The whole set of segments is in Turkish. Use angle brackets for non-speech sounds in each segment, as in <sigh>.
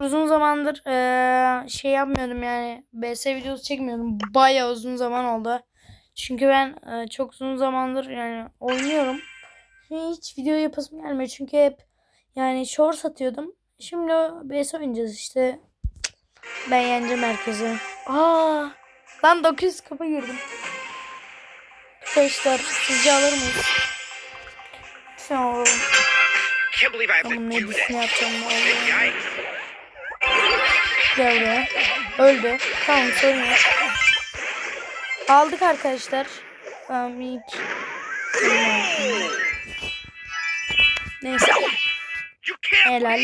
Uzun zamandır eee, şey yapmıyordum yani. BS videosu çekmiyordum. Bayağı uzun zaman oldu. Çünkü ben eee, çok uzun zamandır yani oynuyorum. Şimdi hiç video yapasım gelmiyor. Çünkü hep yani short satıyordum. Şimdi BS oynayacağız işte. Ben yeneceğim herkesi. Aa, lan 900 kapa girdim. Arkadaşlar sizce alır mıyız? Sen to Tamam ne yapacağım ne oluyor. Gel. Öldü. Tamam sorun yok. Aldık arkadaşlar. Tamam hiç. Neyse. Helal.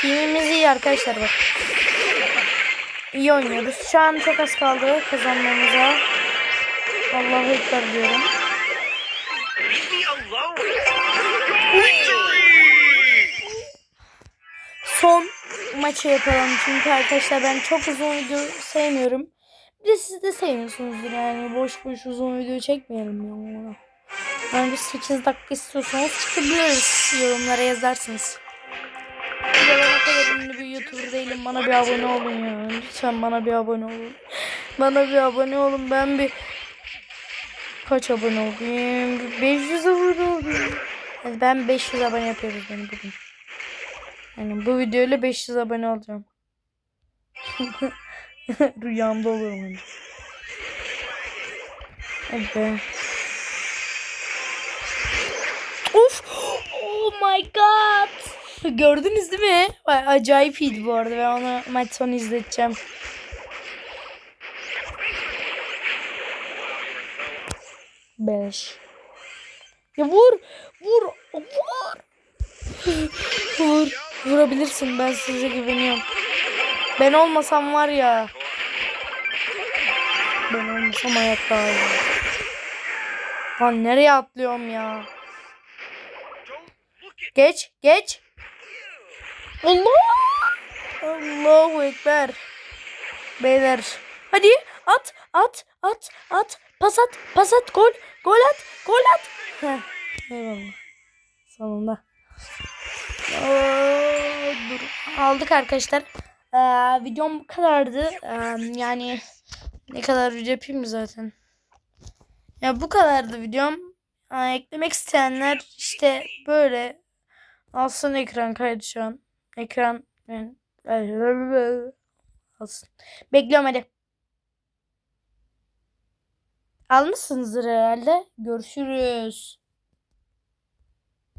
Teamimiz iyi arkadaşlar bak. İyi oynuyoruz. Şu an çok az kaldı kazanmamıza. Allahu Ekber diyorum. Maçı yapalım çünkü arkadaşlar ben çok uzun video sevmiyorum. Bir de siz de sevmiyorsunuzdur yani boş boş uzun video çekmeyelim. Yani bir 8 dakika istiyorsanız çıkabiliriz yorumlara yazarsınız. Bir de ben o kadar ünlü bir YouTuber değilim. Bana bir abone olun ya. Lütfen bana bir abone olun. Bana bir abone olun. Ben bir kaç abone olayım? Bir 500 abone olayım. Yani ben 500 abone yapıyoruz beni bugün. Yani bu videoyla 500 abone olacağım. <laughs> Rüyamda olurum. Evet. Of! Oh my god! Gördünüz değil mi? Acayip iyiydi bu arada. Ben onu maç sonu izleteceğim. Beş. Ya vur! Vur! Vur! Vur. Vurabilirsin. Ben size güveniyorum. Ben olmasam var ya. Ben olmasam hayatta. Lan nereye atlıyorum ya? Geç, geç. Allah! Allahu Ekber. Beyler. Hadi at, at, at, at. Pas at, pas at, gol, gol at, gol at. Heh, eyvallah. Sonunda. Aldık arkadaşlar. Ee, videom bu kadardı. Ee, yani ne kadar video yapayım mı zaten? Ya bu kadardı videom. Aa, eklemek isteyenler işte böyle alsın ekran kaydı şu an. Ekran yani <laughs> alsın. Bekliyorum hadi. Almışsınızdır herhalde. Görüşürüz.